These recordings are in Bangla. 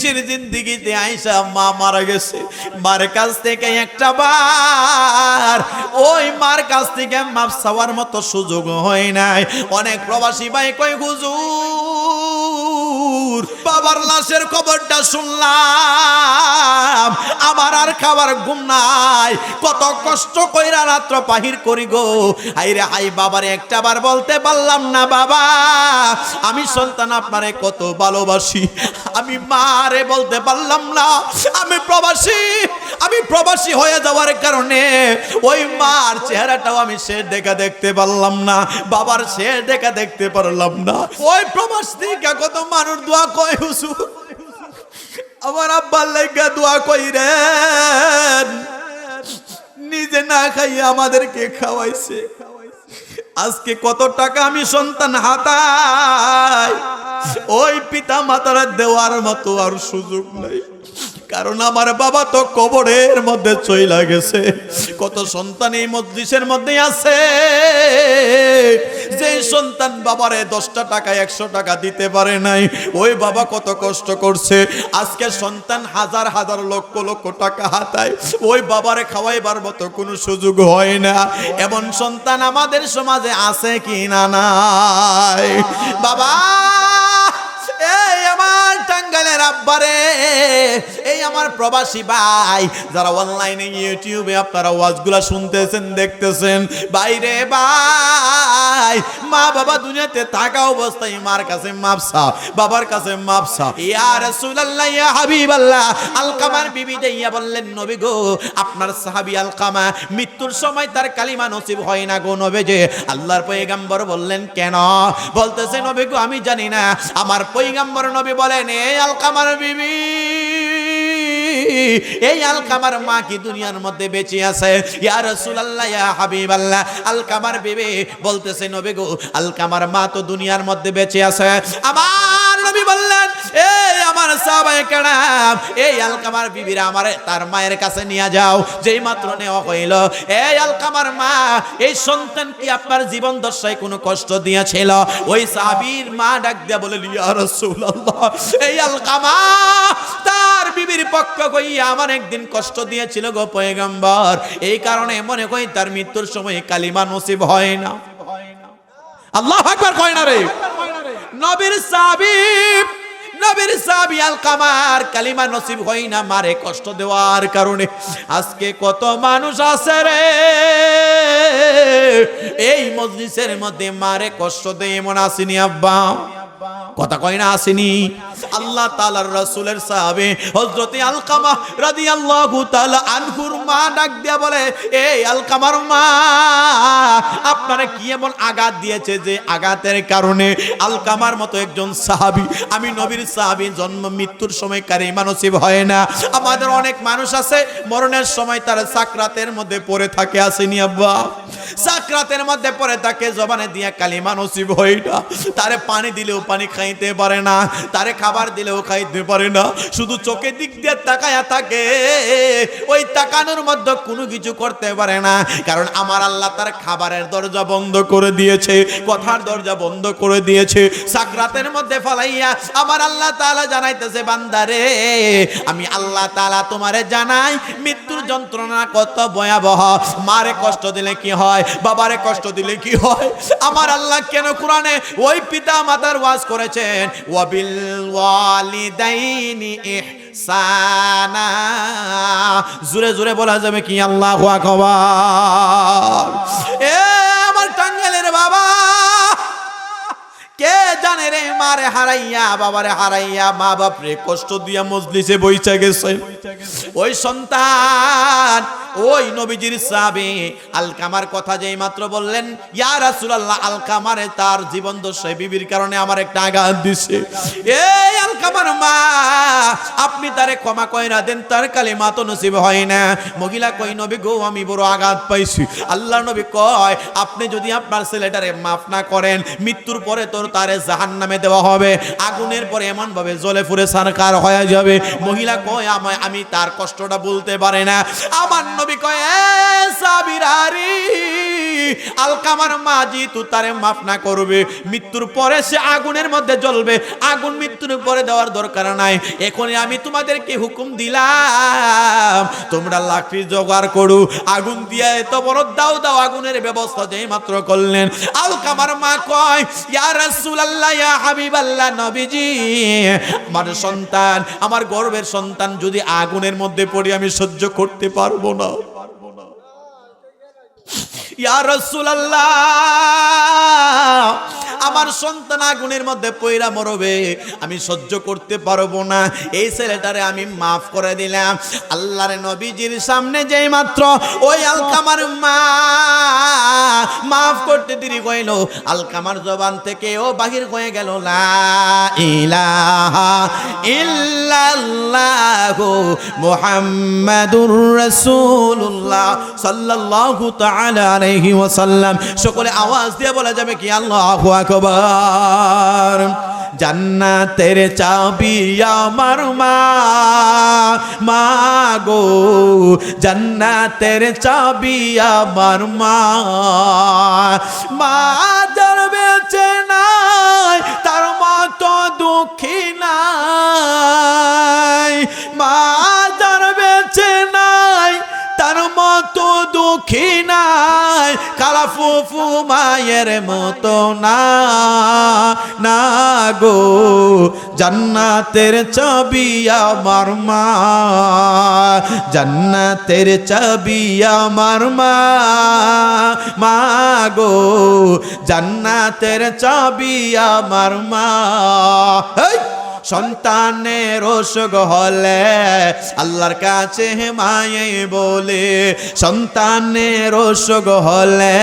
বিদেশের জিন্দিগিতে আইসা মা মারা গেছে। মার কাছ থেকে একটা বার। ওই মার কাছ থেকে মাপ চাওয়ার মতো সুযোগ হয় নাই। অনেক প্রবাসী ভাই কয়, হুজুর বাবার লাশের খবরটা শুনলাম। আমার আর খাবার ঘুম নাই। কত কষ্ট কইরা রাত্র পাহির করি গো। হাইরে হাই বাবারে, একটা বার বলতে পারলাম না বাবা। আমি সন্তান আপনারে কত ভালোবাসি। আমি মারে বলতে পারলাম না। আমি প্রবাসী। আমি প্রবাসী হয়ে যাওয়ার কারণে ওই মার চেহারাটাও আমি সে দেখা দেখতে পারলাম না। বাবার সে দেখা দেখতে পারলাম না। ওই প্রবাস কত মানুষ দোয়া কয় আমার আব্বার লাইগা দোয়া কইরেন, নিজে না খাই আমাদেরকে খাওয়াইছে। আজকে কত টাকা আমি সন্তান হাতাই, ওই পিতা মাতার দেওয়ার মতো আর সুযোগ নাই। কারণ আমার বাবা তো কবরের মধ্যে চইলা গেছে। কত সন্তান এই মসজিদের মধ্যে আছে। যে সন্তান বাবারে দশটা টাকা, একশো টাকা দিতে পারে নাই, ওই বাবা কত কষ্ট করছে। আজকে সন্তান হাজার হাজার, লক্ষ লক্ষ টাকা হাতায়, ওই বাবারে খাওয়াইবার মতো কোনো সুযোগ হয় না। এমন সন্তান আমাদের সমাজে আছে কি না নাই? বাবা, এই আমার টাঙ্গালের আব্বারে। এই আমার প্রবাসী ভাই, যারা অনলাইনে ইউটিউবে আপনারা ওয়াজগুলা শুনতেছেন, দেখতেছেন। বাইরে ভাই, মা বাবা দুনিয়াতে থাকা অবস্থায় মার কাছে মাপসা, বাবার কাছে মাপসা। ইয়া ইয়া আলকামার বিবি বললেন, নবী গো, আপনার সাহাবী আলকামা মৃত্যুর সময় তার কালিমা নসিব হয় না গো নবী যে? আল্লাহর পয়গাম্বর বললেন, কেন? বলতেছে, নবী গো, আমি জানি না। আমার পয়গাম্বর নবী বলেন এই আলকামার বিবি। এই আলকামার মা কি দুনিয়ার মধ্যে বেঁচে আছে? ইয়া রাসূলুল্লাহ, ইয়া হাবিবাল্লাহ। আলকামার বিবি বলতেছে, নবী গো, আলকামার মা তো দুনিয়ার মধ্যে বেঁচে আছে। আমার নবী বললেন, এই আমার সাহাবায়ে কেরাম এই আলকামার বিবিরা আমার তার মায়ের কাছে নিয়ে যাও। যেই মাত্র নেওয়া হইল। এই আলকামার মা, এই সন্তান কি আপনার জীবন দশায় কোনো কষ্ট দিয়েছিল? ওই সাহাবীর মা ডাক দিয়া বলে, ইয়া রাসূলুল্লাহ, এই আলকামা, তার বিবির পক্ষ কইয়া আমার একদিন কষ্ট দিয়েছিল গো পয়গম্বর। এই কারণে মনে করি তার মৃত্যুর সময় কালিমা নসিব হয় না। আল্লাহ আকবার কয় না রে। নবীর সাবিব নবীর সাবি আল কামার কালিমা নসিব হই না মারে কষ্ট দেওয়ার কারণে। আজকে কত মানুষ আছে রে। এই মজলিসের মধ্যে মারে কষ্ট দেয় এমন আসেনি আব্বা। কথা কয় না আসেনি? আল্লাহ তাআলার রাসূলের সাহাবে হযরতে আলকামা রাদিয়াল্লাহু তাআলা আনহুর মা ডাক দিয়া বলে, এই আলকামার মা, আপনারা কি এমন আঘাত দিয়েছে যে আঘাতের কারণে আলকামার মতো একজন সাহাবি, আমি নবীর সাহাবী, জন্ম, মৃত্যুর সময় কারিমা নসিব হয় না। আমাদের অনেক মানুষ আছে, মরণের সময় তারা সাকরাতের মধ্যে পড়ে থাকে, আসেনি আব্বা? সাকরাতের মধ্যে পড়ে থাকে, জবানে দিয়া কালিমা নসিব হয় না। তারে পানি দিলেও পানি খাইতে পারে না। তারে খাবার দিলেও খাইতে পারে না। শুধু চোখের দিক দিয়ে তাকায়া থাকে। ওই তাকানোর মধ্যে কোনো কিছু করতে পারে না। কারণ আমার আল্লাহ তার খাবারের দরজা বন্ধ করে দিয়েছে, কথার দরজা বন্ধ করে দিয়েছে। সাকরাতের মধ্যে ফলাইয়া আমার আল্লাহ তাআলা জানাইতেছে বান্দারে আমি আল্লাহ তাআলা তোমারে জানাই, মৃত্যুর যন্ত্রণা কত ভয়াবহ। মারে কষ্ট দিলে কি হয়? বাবারে কষ্ট দিলে কি হয়? আমার আল্লাহ কেন কোরআনে ওই পিতা মাতার ওয়াজ করেছেন, ওয়াবিল ওয়ালিদাইনি ইহসানা। জোরে জোরে বলা যাবে কি, আল্লাহু আকবার। এ আমার টাঙ্গালের বাবা, কে জানে রে মারে হারাইয়া, বাবারে হারাইয়া মা বাপরে কষ্ট দিয়া মজলিসে বইচা গেছে। ওই সন্তান ওই নবীজির সাহাবী আলকামার কথা যেই মাত্র বললেন, ইয়া রাসূলুল্লাহ, আলকামারে তার জীবন দশায় বিবির কারণে আমার একটা আঘাত দিছে। এই আলকামার মা, আপনি তারে ক্ষমা কইরা দেন, তার কালিমা তো নসিব হয় না। মহিলা কই, নবী গো, আমি বড় আঘাত পাইছি। আল্লাহ নবী কয়, আপনি যদি আপনার ছেলেটারে মাফ না করেন, মৃত্যুর পরে তোর তারে জাহান নামে দেওয়া হবে। আগুনের পরে এমন ভাবে জ্বলে ফুরে সারকার হয়ে যাবে। মহিলা কয়, আমায়, আমি তার কষ্টটা বলতে পারে না। আমার নবী কয়ে "এ সাবিরারি আলকামার মা যেহেতু তারে মাফ না করবে। মৃত্যুর পরে সে আগুনের মধ্যে জ্বলবে। আগুন মৃত্যুর পরে দেওয়ার দরকার নাই। এখনই আমি তোমাদেরকে হুকুম দিলাম, তোমরা লাকড়ি জোগাড় করো। আগুন দিয়ে এত বড় দাও দাও আগুনের ব্যবস্থা যেই মাত্র করলেন। আলকামার মা কয়, ইয়া রাসূলুল্লাহ, ইয়া হাবিবাল্লাহ, নবীজি, আমার সন্তান, আমার গর্বের সন্তান যদি আগুনের মধ্যে পড়ে আমি সহ্য করতে পারব না। ইয়া আমার সন্তান আগুনের মধ্যে পয়রা মরবে, আমি সহ্য করতে পারব না। এই ছেলেটারে আমি মাফ করে দিলাম। আল্লাহর নবীজির সামনে যেই মাত্র ওই আলকামার মা মাফ করতে দেরি কইল আলকামার জবান থেকে ও বাহির হয়ে গেল, লা ইলাহা ইল্লাল্লাহু মুহাম্মাদুর আলাইহি ওয়াসাল্লাম। সকলে আওয়াজ দিয়ে বলা যাবে কি, আল্লাহু আকবার। জান্নাতের চাবি আমার মা মা গো। জান্নাতের চাবি আমার মা। মা বেঁচে নাই, তার মতো দুঃখী মতো দুঃখী নাই, কালা ফুফু মায়ের মতো না না গো। জান্নাতের ছবি আমার মা, জান্নাতের ছবি আমার মা মা গো। জান্নাতের ছবি আমার মা! সন্তানের অসুখ হলে আল্লাহর কাছে মায়ে বলে সন্তানের অসুখ হলে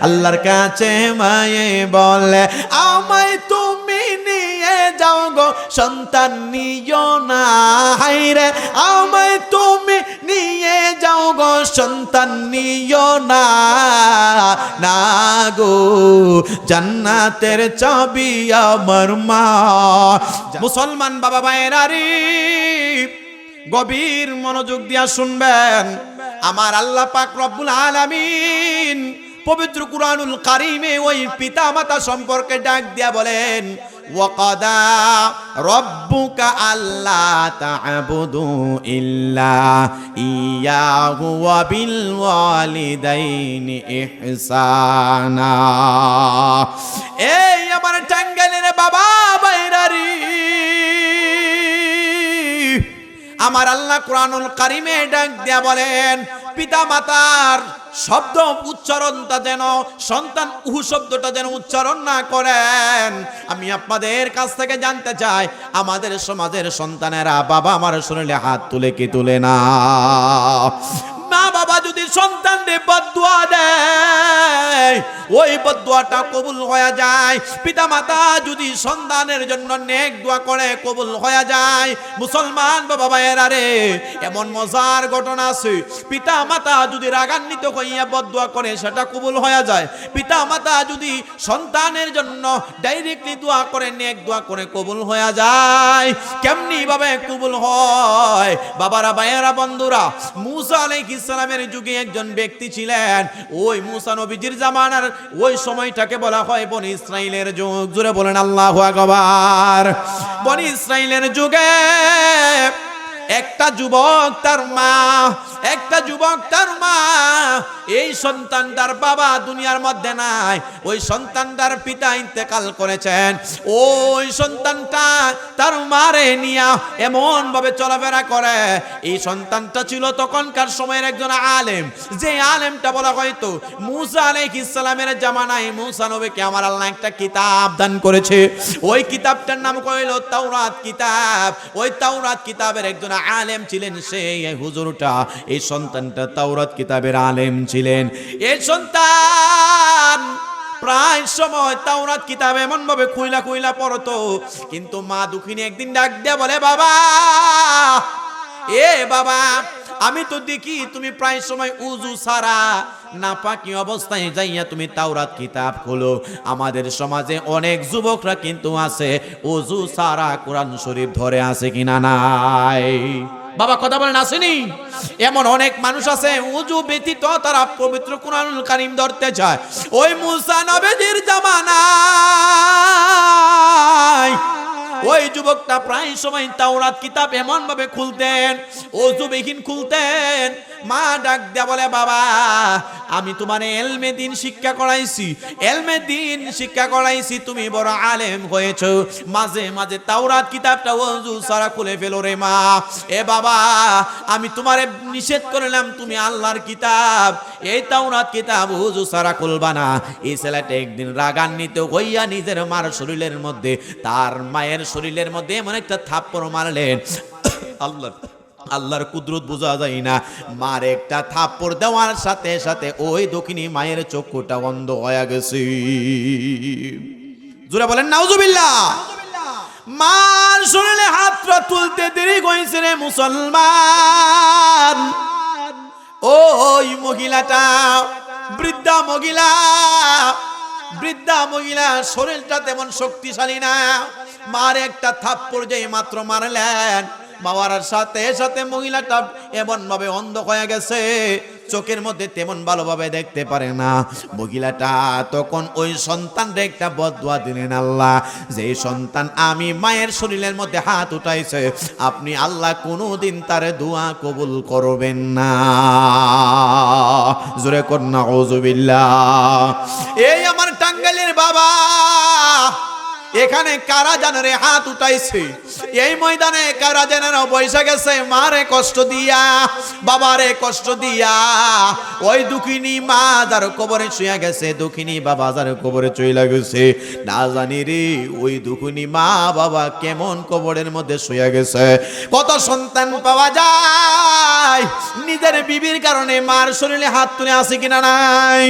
আল্লাহর কাছে মায়ে বলে, আমায় তুমি নিয়ে যাও গো, সন্তান নিও না। হাইরে আমায় তুমি নিয়ে যাও গো, সন্তান নিও না। না গো, জান্নাতের চাবি আমার মা। মুসলমান বাবা ভাইয়েরা গভীর মনোযোগ দিয়া শুনবেন। আমার আল্লাহ পাক রব্বুল আলামিন পবিত্র কুরআনুল কারিমে ওই পিতা মাতা সম্পর্কে ডাক দিয়া বলেন ওয়াকাদা রব্বুকা আল্লা তা'বুদু ইল্লা ইয়াহু ওয়া বিল ওয়ালিদাইনি ইহসানা। এই আমার টাঙ্গাইলের বাবা বাইরারি। আমার আল্লাহ কোরআনুল কারিমে ডাক দিয়া বলেন পিতা মাতার শব্দ উচ্চারণটা যেন, সন্তান উহু শব্দটা যেন উচ্চারণ না করেন। আমি আপনাদের কাছ থেকে জানতে চাই, আমাদের সমাজের সন্তানেরা বাবা আমার শুনলে হাত তুলে কি তুলে না? সন্তানদের বদুয়া দেয়। ওই বদুয়াটা কবুল হয়ে যায়। পিতা মাতা যদি সন্তানের জন্য নেক দোয়া করে, কবুল হয়ে যায়। মুসলমান বাবা ভাইয়েরা রে, এমন মজার ঘটনা আছে। পিতা মাতা যদি রাগান্বিত হইয়া বদুয়া করে, সেটা কবুল হয়ে যায়। পিতা মাতা যদি সন্তানের জন্য ডাইরেক্টলি দোয়া করে, নেক দোয়া করে, কবুল হয়ে যায়। কেমনি ভাবে কবুল হয়? বাবারা, ভাইয়েরা, বন্ধুরা, মুসা আলাইহিস সালামের যুগে একজন ব্যক্তি ছিলেন। ওই মুসা নবীজির জামানার ওই সময়টাকে বলা হয় বনি ইসরাইলের যুগ। জুড়ে বলেন আল্লাহ আকবার। বনি ইসরাইলের যুগে একটা যুবক তার মা, একটা যুবক তার মা। এই সন্তানটার বাবা দুনিয়ার মধ্যে নাই। ওই সন্তানটার পিতা ইন্তেকাল করেছেন। ওই সন্তানটা তার মারে নিয়া এমন ভাবে চলাফেরা করে। এই সন্তানটা ছিল তখনকার সময়ের একজন আলেম। যে আলেমটা বলা হয়তো মুসা আলাইহিস ইসলামের জামানায় মুসা নবীকে আমার আল্লাহ একটা কিতাব দান করেছে। ওই কিতাবটার নাম কইল তাওরাত কিতাব। ওই তাওরাত কিতাবের একজন আলেম ছিলেন সেই হুজুরটা, এই সন্তানটা তাওরাত কিতাবের আলেম ছিলেন। এই সন্তান প্রায় সময় তাওরাত কিতাব এমন ভাবে খুইলা খুইলা পড়তো, কিন্তু মা দুঃখিনী একদিন ডাক দিয়া বলে, বাবা, এ বাবা আমি তো দেখি তুমি প্রায় সময় উজু সারা না পাকি অবস্থায় যাইয়া তুমি তাওরাত কিতাব খোলো। আমাদের সমাজে অনেক যুবকরা কিন্তু আছে উজু সারা কোরআন শরীফ ধরে আছে কিনা নাই। বাবা, কথা বলেন আসেনি এমন অনেক মানুষ আছে উজু ব্যতীত তারা পবিত্র কুরআনুল কারীম ধরতে চায় ওই মুসা নবীজির জামানায় ওই যুবকটা প্রায় সময় তাওরাত কিতাব এমন ভাবে খুলতেন, অজুবিহীন খুলতেন, মা ডাক দেয়া বলে, বাবা, আমি তোমার এলমে দিন শিক্ষা করাইছি, এলমে দিন শিক্ষা করাইছি, তুমি বড় আলেম হয়েছো। মাঝে মাঝে তাওরাত কিতাবটা অজু সারা খুলে ফেলো রে মা। এ বাবা, আমি তোমারে নিষেধ করলাম, তুমি আল্লাহর কিতাব এই তাওরাত কিতাব অজু সারা কুলবানা এই ছেলেটা একদিন রাগান্বিত হইয়া নিজের মার শরীরের মধ্যে, তার মায়ের শরীরের মধ্যে এমন একটা থাপ্পড় মারলেন। আল্লাহ আল্লাহর কুদরত বোঝা যায় না। মার একটা থাপ্পড় দেওয়ার সাথে সাথে ওই দক্ষিণী মায়ের চক্ষুটা বন্ধ হয়ে গেছে। জোরে বলেন, নাউজুবিল্লাহ। মার শরীরে হাতটা তুলতে দেরি কইছে রে মুসলমান। ওই মহিলাটা, বৃদ্ধা মহিলা বৃদ্ধা মহিলা, শরীরটা তেমন শক্তিশালী না। মার একটা থাপ্পড় যে মাত্র মারলেন মারার সাথে সাথে মহিলাটা এমন ভাবে অন্ধ হয়ে গেছে। চোখের মধ্যে তেমন ভালোভাবে দেখতে পারে না। মহিলাটা তখন ওই সন্তানটা একটা বদুয়া দিলেন, আল্লাহ যে সন্তান আমি মায়ের শরীরের মধ্যে হাত উঠাইছে, আপনি আল্লাহ কোনোদিন তার দোয়া কবুল করবেন না। জোরে কন্যা ওজুবিল্লাহ এই আমার টাঙ্গাইলের বাবা এখানে কারা জানারে হাত উঠাইছে? এই ময়দানে কারা জানার পয়সা গেছে? মারে কষ্ট দিয়া, বাবারে কষ্ট দিয়া। ওই দুঃখিনী মা যার কবরে শুয়ে গেছে, দুঃখিনী বাবা যার কবরে চইলা গেছে। না জানি রে, ওই দুঃখিনী মা বাবা কেমন কবরের মধ্যে শুয়ে গেছে? কত সন্তান পাওয়া যায়। নিজের বিবির কারণে মার শরীরে হাত তুলে আছে কিনা নাই?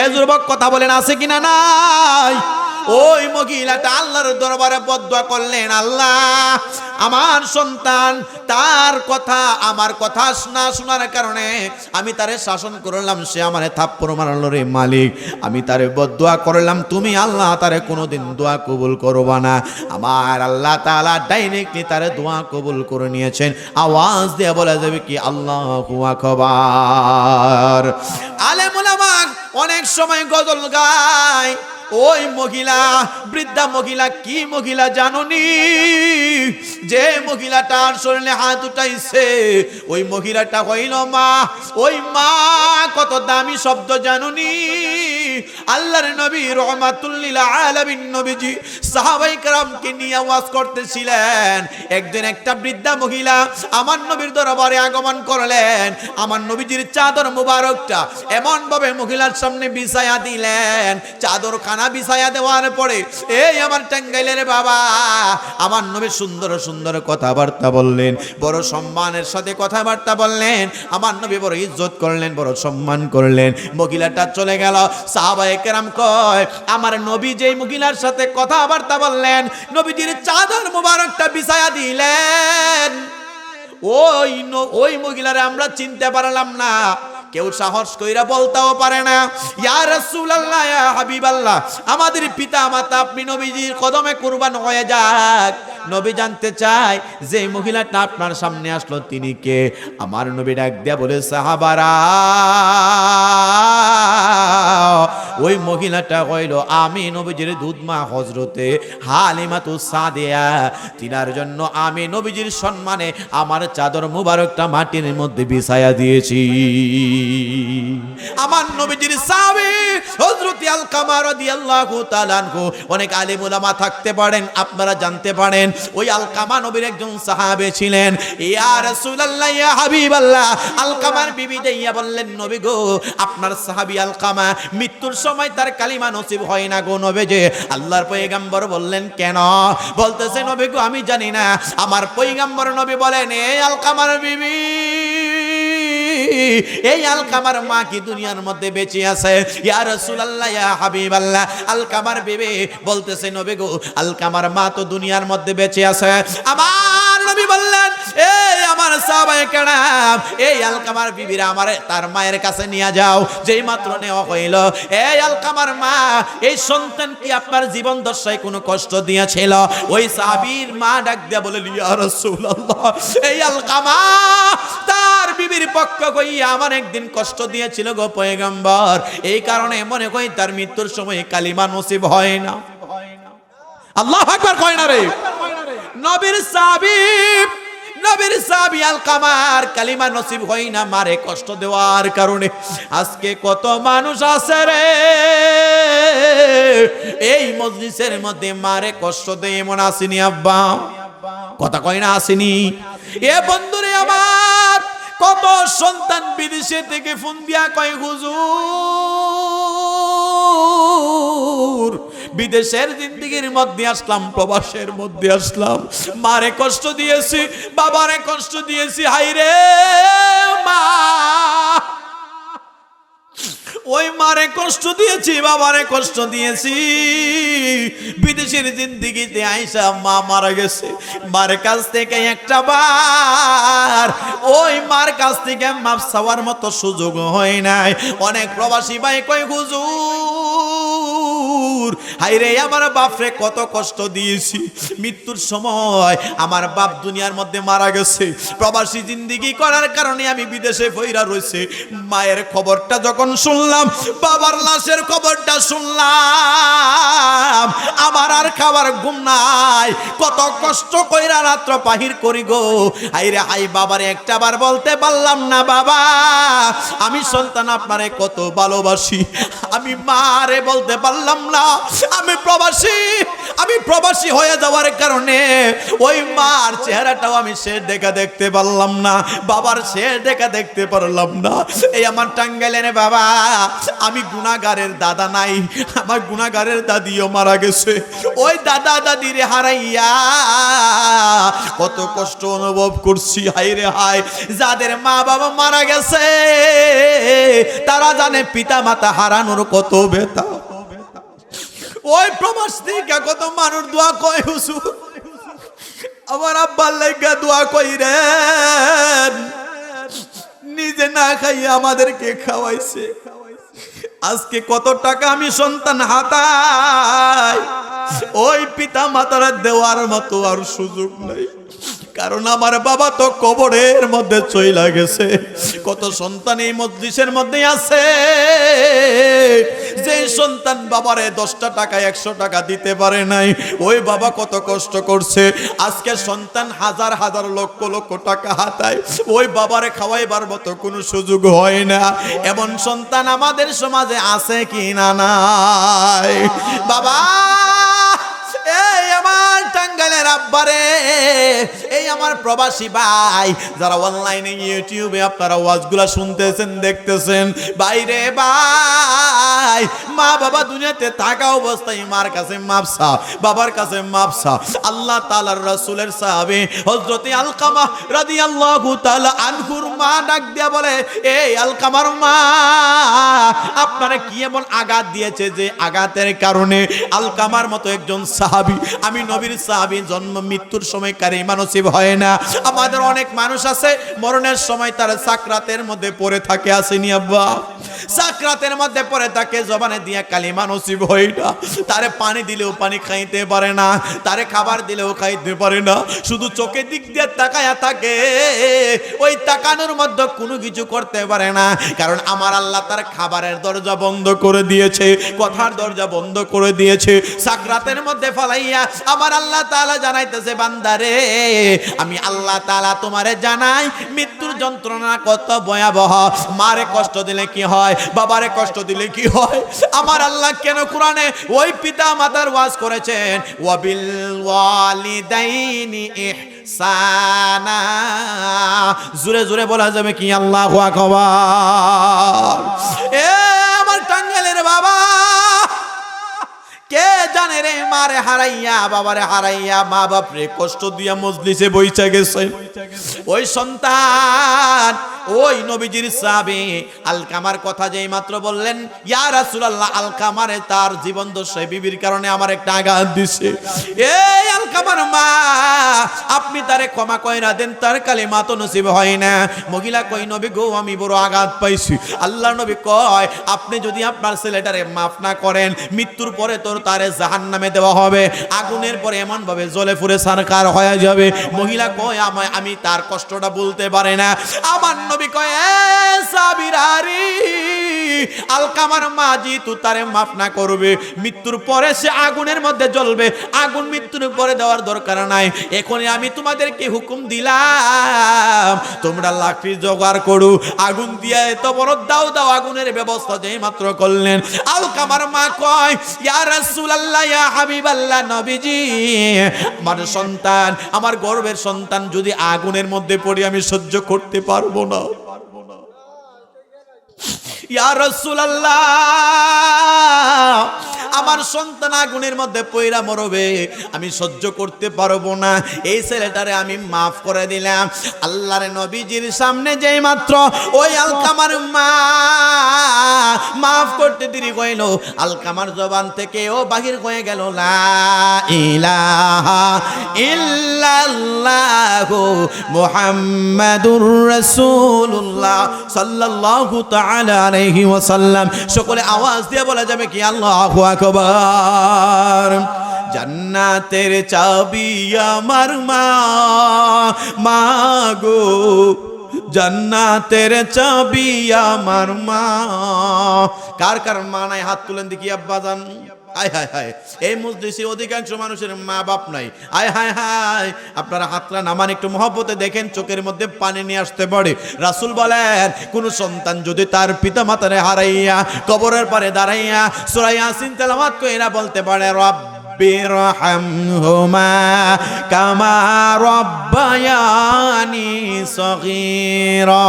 এ যুবক, কথা বলেন, আছে কিনা নাই? ওই মহিলাটা আল্লাহর দরবারে বদয়া করলেন, আল্লাহ, আমার সন্তান, তার কথা, আমার কথা না শোনার কারণে আমি তারে শাসন করলাম, সে আমারে থাপ্পড় মারল রে মালিক। আমি তারে বদয়া করলাম, তুমি আল্লাহ তারে কোনোদিন দোয়া কবুল করবা না। আমার আল্লাহ তাআলা ডাইরেক্টলি তারে দোয়া কবুল করে নিয়েছেন। আওয়াজ দিয়ে বলা যাবে কি, আল্লাহ খবর আলেমুল আমাক অনেক সময় গজল গায়। ওই মহিলা, বৃদ্ধা মহিলা, কি মহিলা জাননি? যে মহিলাটার শরীরে হাত উঠাইছে, ওই মহিলাটা হইল মা। ওই মা কত দামি শব্দ জানুনি? আল্লাহর নবী রহমাতুল্লিল আলামিন নবীজি সাহাবাই কারামকে নিয়ে ওয়াজ করতেছিলেন। একদিন একটা বৃদ্ধা মহিলা আমার নবীর দরবারে আগমন করলেন। আমার নবীজির চাদর মুবারকটা এমন ভাবে মহিলার সামনে বিছায়া দিলেন। চাদর খানা বিছায়া দেওয়ার পরে, এই আমার টাঙ্গাইলের বাবা, আমার নবী সুন্দর সুন্দর কথাবার্তা বললেন, বড় সম্মানের সাথে কথাবার্তা বললেন, আমার নবী বড় ইজ্জত করলেন, বড় সম্মান করলেন। মহিলাটা চলে গেল। সাহাবায়ে কেরাম কয়, আমার নবী যেই মহিলার সাথে কথাবার্তা বললেন, নবীজির চাদর মুবারকটা বিছায়া দিলেন। ওই ওই মহিলারে আমরা চিনতে পারলাম না। কেউ সাহস কইরা বলতেও পারে না। ইয়া রাসূলুল্লাহ, ইয়া হাবিবাল্লাহ, আমাদের পিতা মাতা আপনি নবীজির কদমে কুরবান হয়ে যাক। নবী জানতে চায় যে মহিলাটা আপনার সামনে আসলো, তিনি কে? আমার নবী ডাক দিয়া বলে, সাহাবারা, ওই মহিলাটা কইল, আমি নবীজির দুধমা হজরতে হালিমাতু সাদিয়া। তিনার জন্য আমি নবীজির সম্মানে আমার চাদর মুবারকটা মাটির মধ্যে বিছায়া দিয়েছি। আমার নবীজির সাহাবী হযরত আলকামা রাদিয়াল্লাহু তাআলা আনহু, অনেক আলেম ওলামা থাকতে পারেন, আপনারা জানতে পারেন, ওই আলকামা নবীর একজন সাহাবে ছিলেন। ইয়া রাসূলুল্লাহ, ইয়া হাবিবাল্লাহ, আলকামার বিবি যাইয়া বললেন, নবী গো, আপনার সাহাবী আলকামা, মৃত্যুর সময় তার কালিমা নসিব হয় না গো নবী যে আল্লাহর পয়গাম্বর বললেন, কেন? বলতেছে, নবী গো, আমি জানি না। আমার পয়গাম্বর নবী বলেন এই আলকামার বিবি এই আলকামার মা কি দুনিয়ার মধ্যে বেঁচে আছে? ইয়া রাসূলুল্লাহ, ইয়া হাবিবাল্লাহ। আলকামার বিবি বলতেছে, নবী গো, আলকামার মা তো দুনিয়ার মধ্যে বেঁচে আছে। আমার নবী বললেন, এই আমার সাহাবায়ে কেরাম এই আলকামার বিবিরা আমার তার মায়ের কাছে নিয়ে যাও। যেই মাত্র নেওয়া হইল, এই আলকামার মা, এই সন্তান কি আপনার জীবন দশায় কোনো কষ্ট দিয়েছিল? ওই সাহাবীর মা ডাক দিয়া বলে, ইয়া এই আলকামা, তার বিবির পক্ষ কইয়া আমার একদিন কষ্ট দিয়েছিল গো পয়গম্বর। এই কারণে মনে কই তার মৃত্যুর সময় কালিমা নসিব হয় না। আল্লাহ আকবার কয় না রে। নবীর সাবিব নবীর সাবি আল কামার কালিমা নসিব হই না মারে কষ্ট দেওয়ার কারণে। আজকে কত মানুষ আছে রে। এই মজলিসের মধ্যে মারে কষ্ট দেয় এমন আসেনি আব্বা। কথা কয় না আসেনি। এ বন্ধুরে আমার, কত সন্তান বিদেশে থেকে ফোন দিয়া কয়, হুজুর বিদেশের জিন্দিগির মধ্যে আসলাম, প্রবাসের মধ্যে আসলাম। মারে কষ্ট দিয়েছি, বাবারে কষ্ট দিয়েছি, হাইরে মা। ওই মারে কষ্ট দিয়েছি, বাবারে কষ্ট দিয়েছি। বিদেশের জিন্দিগিতে আইসা মা মারা গেছে। মার কাছ থেকে একটা বার, ওই মার কাছ থেকে মাপ চাওয়ার মতো সুযোগ হয় নাই। অনেক প্রবাসী ভাই কই হুজুর হাইরে আমার বাপরে কত কষ্ট দিয়েছি। মৃত্যুর সময় আমার বাপ দুনিয়ার মধ্যে মারা গেছে। প্রবাসী জিন্দিগি করার কারণে আমি বিদেশে ফইরা রয়েছে মায়ের খবরটা যখন শুনলাম, বাবার লাশের খবরটা শুনলাম, আমার আর খাবার ঘুম নাই। কত কষ্ট কইরা রাত্র পাহির করি গো। হাইরে হাই বাবারে একটা বার বলতে পারলাম না বাবা। আমি সন্তান আপনারে কত ভালোবাসি। আমি মারে বলতে পারলাম না। আমি প্রবাসী আমি প্রবাসী হয়ে যাওয়ার কারণে ওই মার চেহারাটাও আমি সে দেখা দেখতে পারলাম না, বাবার সে দেখা দেখতে পারলাম না। এই আমার টাঙ্গাইলের বাবা, আমি গুণাগারের দাদা নাই, আমার গুণাগারের দাদিও মারা গেছে। ওই দাদা দাদিরে হারাইয়া কত কষ্ট অনুভব করছি হাই রে হাই যাদের মা বাবা মারা গেছে, তারা জানে পিতা মাতা হারানোর কত বেতা ওই প্রবাস থেকে কত মানুষ দোয়া কয় হুসুর আমার আব্বার লাইগা দোয়া কইরেন, নিজে না খাইয়ে আমাদেরকে খাওয়াইছে। আজকে কত টাকা আমি সন্তান হাতাই, ওই পিতা মাতার দেওয়ার মতো আর সুযোগ নাই। কারণ আমার বাবা তো কবরের মধ্যে চইলা গেছে। কত সন্তান এই মজলিসের মধ্যে আছে। যে সন্তান বাবারে দশটা টাকা একশো টাকা দিতে পারে নাই, ওই বাবা কত কষ্ট করছে। আজকে সন্তান হাজার হাজার লক্ষ লক্ষ টাকা হাতায়, ওই বাবারে খাওয়াইবার মতো কোনো সুযোগ হয় না। এমন সন্তান আমাদের সমাজে আছে কি না নাই? বাবা! আব্বারে, এই আমার প্রবাসী ভাই, যারা অনলাইনে ইউটিউবে আপনারা ওয়াজগুলা শুনতেছেন, দেখতেছেন। বাইরে ভাই, মা বাবা দুনিয়াতে থাকা অবস্থায় মার কাছে মাপসা বাবার কাছে মাপসা আল্লাহ তাআলার রাসূলের সাহাবে হযরতে আলকামা রাদিয়াল্লাহু তাআলা আনহুর মা ডাক দিয়া বলে, এই আলকামার মা, আপনারা কি এমন আঘাত দিয়েছে যে আঘাতের কারণে আলকামার মতো একজন সাহাবী, আমি নবীর সাহাবী জন্ম মৃত্যুর সময় কারিমা নসিব হয় না। আমাদের অনেক মানুষ আছে, মরণের সময় তারা সাকরাতের মধ্যে পড়ে থাকে, আসেনি আব্বা? সাকরাতের মধ্যে পড়ে থাকে জবানে দিয়ে কালিমা নসিব না তারে পানি দিলেও পানি খাইতে পারে না, তারে খাবার দিলেও খাইতে পারে না। শুধু চোখের দিক দিয়ে তাকায়া থাকে, ওই তাকানোর মধ্যে কোনো কিছু করতে পারে না। কারণ আমার আল্লাহ তার খাবারের দরজা বন্ধ করে দিয়েছে, কথার দরজা বন্ধ করে দিয়েছে। সাকরাতের মধ্যে ফলাইয়া আমার আল্লাহ তাআলা জানাইতেছে, বান্দারে, আমি আল্লাহ তাআলা তোমারে জানাই, মৃত্যুর যন্ত্রণা কত ভয়াবহ। মারে কষ্ট দিলে কি হয়? বাবারে কষ্ট দিলে কি হয়? আমার আল্লাহ কেন কোরআনে ওই পিতা মাতার ওয়াজ করেছেন? ওয়াবিল ওয়ালিদাইনি ইহসানা। জোরে জোরে বলা যাবে কি? আল্লাহু আকবার। এ আমার টাঙ্গালের বাবা, কে জানে রে মারে হারাইয়া, বাবারে হারাইয়া মা বাপরে কষ্ট দিয়া মজলিসে বইচা গেছে। ওই সন্তান ওই নবীজির সাবে আলকামার কথা যেই মাত্র বললেন, ইয়া রাসূলুল্লাহ, আলকামারে তার জীবন দশায় বিবির কারণে আমার একটা আঘাত দিছে। এই আলকামার মা, আপনি তারে ক্ষমা কইরা দেন, তার কালিমা তো নসিব হয় না। মহিলা কই, নবী গো, আমি বড় আঘাত পাইছি। আল্লাহ নবী কয়, আপনি যদি আপনার ছেলেটারে মাফ না করেন, মৃত্যুর পরে তোর তারে জাহান্নামে দেওয়া হবে। আগুনের পরে এমন ভাবে জ্বলে পুড়ে সারকার হয়ে যাবে। মহিলা কয়, আমায়, আমি তার কষ্টটা বলতে পারে না। আমার নবী কয় এ সাবিরারি আলকামার মাজি, তু তারে মাফ না করবে। মৃত্যুর পরে সে আগুনের মধ্যে জ্বলবে। আগুন মৃত্যুর পরে দেওয়ার দরকার নাই। এখনই আমি তোমাদেরকে হুকুম দিলাম, তোমরা লাকড়ি জোগাড় করু। আগুন দিয়ে এত বড় দাও দাও আগুনের ব্যবস্থা যেই মাত্র করলেন। আলকামার মা কয়, ইয়া রাসূলুল্লাহ, ইয়া হাবিবাল্লাহ, নবীজি, আমার সন্তান, আমার গর্বের সন্তান, যদি আগুনের মধ্যে পড়ে আমি সহ্য করতে পারব না। আমার সন্তান আগুনের মধ্যে পইরা মরবে, আমি সহ্য করতে পারব না। এই ছেলেটারে আমি মাফ করে দিলাম। আল্লাহর নবীজির সামনে যেই মাত্র ওই আলকামার মা মাফ করতে দেরি কইল আলকামার জবান থেকে ও বাহির হয়ে গেল, লা ইলাহা ইল্লাল্লাহু মুহাম্মাদুর রাসূলুল্লাহ সাল্লাল্লাহু তাআলা আলাইহি ওয়াসাল্লাম। সকলে আওয়াজ দিয়ে বলা যাবে কি, আল্লাহু আকবার। জান্নাতের চাবি আমার মা মা গো। জান্নাতের চাবি আমার মা। কার কার মা নাই হাত তুলেন দেখি, আব্বা জান। আয় হায় হায় এই মজলিসে অধিকাংশ মানুষের মা বাপ নাই। আয় হায় হায় আপনারা হাতরা নামান, একটু মহব্বতে দেখেন, চোখের মধ্যে পানি নিয়ে আসতে পারে। রাসুল বলেন, কোন সন্তান যদি তার পিতা মাতারে হারাইয়া, কবরের পারে দাঁড়াইয়া সুরাইয়া সিন তেলামাত কইরা বলতে পারে, রব বিরহামহুমা কামা রব্বায়ানি সগীরা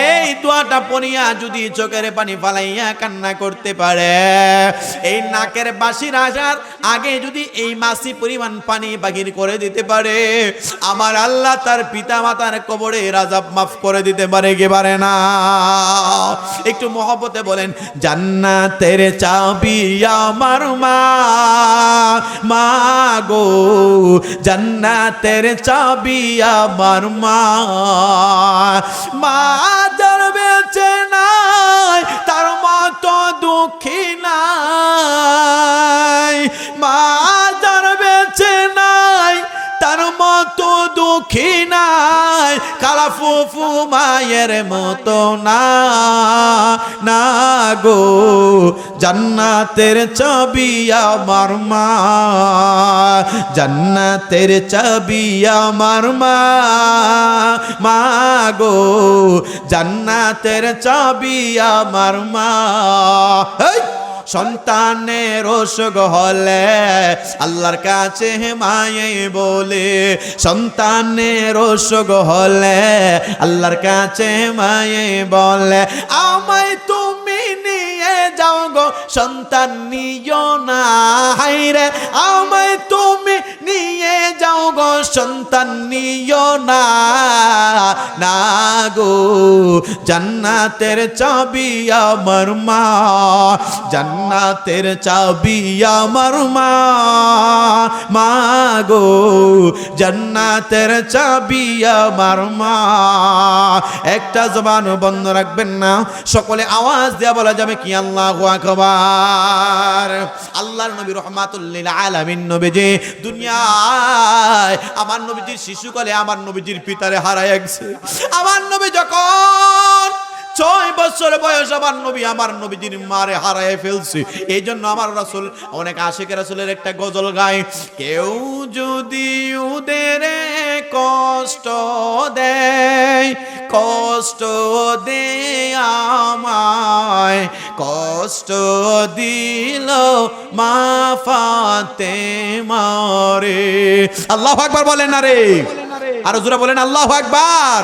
এই দোয়াটা পড়িয়া যদি চোখের পানি ফালাইয়া কান্না করতে পারে, এই নাকের বাসির আসার আগে যদি এই মাসি পরিমাণ পানি বাহির করে দিতে পারে, আমার আল্লাহ তার পিতা মাতার কবরে রাজাব মাফ করে দিতে পারে কি পারে না? একটু মহব্বতে বলেন, জান্নাতের চাবি আমার মা। মা গো জান্নাতের চাবি আমার মা। মা যার মতো দুঃখী নাই, কালা ফুফু মায়ের মতো না না গো। জান্নাতের চাবি আমার মা, জান্নাতের চাবি আমার মা মা গো। জান্নাতের চাবি আমার মা! সন্তানের অসুখ হলে আল্লাহর কাছে মায়ে বলে, সন্তানের অসুখ হলে আল্লাহর কাছে মায়ে বলে, আমায় তুমি নিয়ে যাও গো, সন্তান নিও না হাইরে আমায় তুমি নিয়ে যাও গো, সন্তান নিও না। না গো, জান্নাতের চাবি আমার মা, জান্নাতের চাবি আমার মা। মা গো, জান্নাতের চাবি আমার মা। একটা জবান বন্ধ রাখবেন না, সকলে আওয়াজ দেওয়া বলা যাবে কি? আল্লাহ আকবার। আল্লাহর নবী রহমাতুল্লিল আলামিন নবী যে দুনিয়ায় আমার নবীজির শিশুকালে আমার নবীজির পিতারে হারায় গেছে। আমার নবী যখন ছয় বছর বয়স আমার নবী আমার নবীজির মারে হারায় ফেলছে। এই জন্য আমার রাসূল, অনেক আশিকের রাসূলের একটা গজল গায়, কেউ যদি ওদের কষ্ট দেয় কষ্ট দে আমায়, কষ্ট দিল মা ফাতে মারে। আল্লাহ আকবার বলেন না রে। আরও বলেন, আল্লাহ আকবার।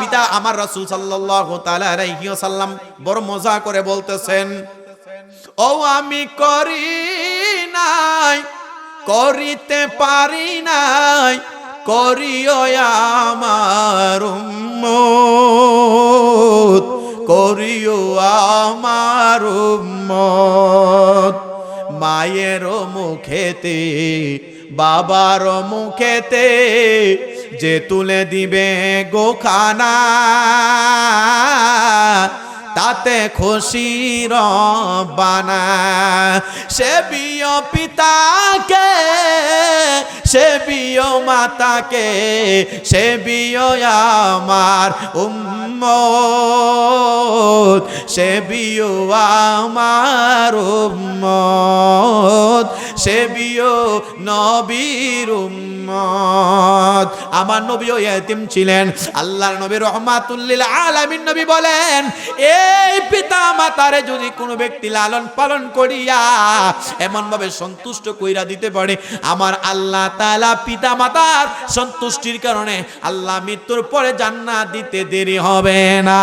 পিতা আমার রাসূল সাল্লাল্লাহু তাআলা আলাইহি ওয়াসাল্লাম বড় মজা করে বলতেছেন, ও আমি করি নাই, করিতে পারি নাই করিও আমার উম্মত, করিও আমার মায়ের মুখেতে, বাবার মুখেতে যে তুলে দিবে গোখানা তাতে খুশি রবানা সে বিয় পিতাকে সে বিয় মাতাকে সে বিয় আমার উম্ম সে বিয় আমার উম্ম সে নবীর উম্মত। আমার নবীও এতিম ছিলেন। আল্লাহর নবী রহমাতুল্লিল আলামিন নবী বলেন, এই পিতা মাতারে যদি কোনো ব্যক্তি লালন পালন করিয়া এমন ভাবে সন্তুষ্ট কইরা দিতে পারে, আমার আল্লাহ তাআলা পিতা মাতার সন্তুষ্টির কারণে আল্লাহ মৃত্যুর পরে জান্নাত দিতে দেরি হবে না।